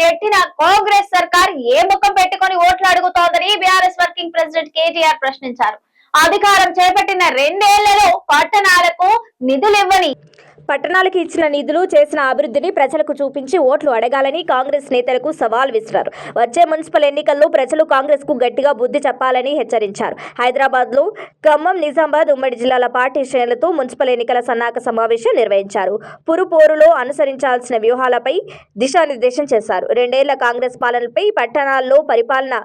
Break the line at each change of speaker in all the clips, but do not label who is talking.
నెట్టిన కాంగ్రెస్ సర్కార్ ఏ ముఖం పెట్టుకొని ఓట్లు అడుగుతోందని బీఆర్ఎస్ వర్కింగ్ ప్రెసిడెంట్ కేటీఆర్ ప్రశ్నించారు. అధికారం చేపట్టిన రెండేళ్ళలో పట్టణాలకు నిధులివ్వని
పట్టణాలకు ఇచ్చిన నిధులు చేసిన అభివృద్ధిని ప్రజలకు చూపించి ఓట్లు అడగాలని కాంగ్రెస్ నేతలకు సవాల్ విసిరారు. వచ్చే మున్సిపల్ ఎన్నికల్లో ప్రజలు కాంగ్రెస్కు గట్టిగా బుద్ధి చెప్పాలని హెచ్చరించారు. హైదరాబాద్లో ఖమ్మం నిజామాబాద్ ఉమ్మడి జిల్లాల పార్టీ శ్రేణులతో మున్సిపల్ ఎన్నికల సన్నాహక సమావేశం నిర్వహించారు. పురుపోరులో అనుసరించాల్సిన వ్యూహాలపై దిశానిర్దేశం చేశారు. రెండేళ్ళ కాంగ్రెస్ పాలనపై పట్టణాల్లో పరిపాలన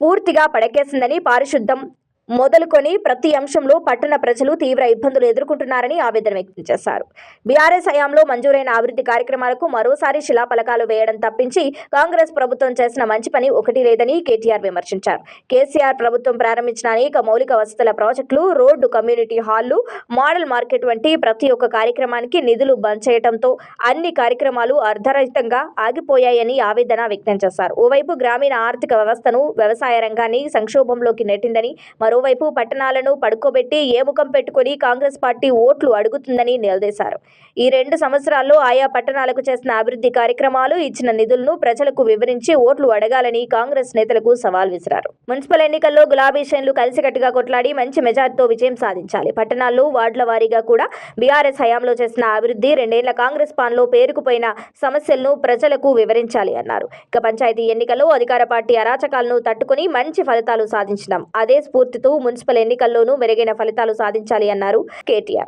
పూర్తిగా పడకేసిందని పారిశుద్ధం మొదలుకొని ప్రతి అంశంలో పట్టణ ప్రజలు తీవ్ర ఇబ్బందులు ఎదుర్కొంటున్నారని ఆవేదన వ్యక్తం చేశారు. బీఆర్ఎస్ హయాంలో మంజూరైన అభివృద్ధి కార్యక్రమాలకు మరోసారి శిలాఫలకాలు వేయడం తప్పించి కాంగ్రెస్ ప్రభుత్వం చేసిన మంచి పని ఒకటి లేదని కేటీఆర్ విమర్శించారు. కేసీఆర్ ప్రభుత్వం ప్రారంభించిన అనేక మౌలిక వసతుల ప్రాజెక్టులు రోడ్డు కమ్యూనిటీ హాళ్ళు మోడల్ మార్కెట్ వంటి ప్రతి ఒక్క కార్యక్రమానికి నిధులు బంద్ చేయడంతో అన్ని కార్యక్రమాలు అర్ధరహితంగా ఆగిపోయాయని ఆవేదన వ్యక్తం చేశారు. ఓవైపు గ్రామీణ ఆర్థిక వ్యవస్థను వ్యవసాయ రంగాన్ని సంక్షోభంలోకి నెట్టిందని మరోవైపు పట్టణాలను పడుకోబెట్టి ఏముఖం పెట్టుకుని కాంగ్రెస్ పార్టీ ఓట్లు అడుగుతుందని నిలదీశారు. ఈ రెండు సంవత్సరాల్లో ఆయా పట్టణాలకు చేసిన అభివృద్ధి కార్యక్రమాలు ఇచ్చిన నిధులను ప్రజలకు వివరించి ఓట్లు అడగాలని కాంగ్రెస్ నేతలకు సవాల్ విసిరారు. మున్సిపల్ ఎన్నికల్లో గులాబీ శ్రేణులు కలిసికట్టుగా కొట్లాడి మంచి మెజార్టీతో విజయం సాధించాలి. పట్టణాల్లో వార్డుల వారీగా కూడా బీఆర్ఎస్ హయాంలో చేసిన అభివృద్ధి రెండేళ్ళ కాంగ్రెస్ పాలనలో పేరుకుపోయిన సమస్యలను ప్రజలకు వివరించాలి అన్నారు. ఇక పంచాయతీ ఎన్నికల్లో అధికార పార్టీ అరాచకాలను తట్టుకుని మంచి ఫలితాలు సాధించడం అదే స్ఫూర్తితో మున్సిపల్ ఎన్నికల్లోనూ మెరుగైన ఫలితాలు సాధించాలి అన్నారు కేటీఆర్.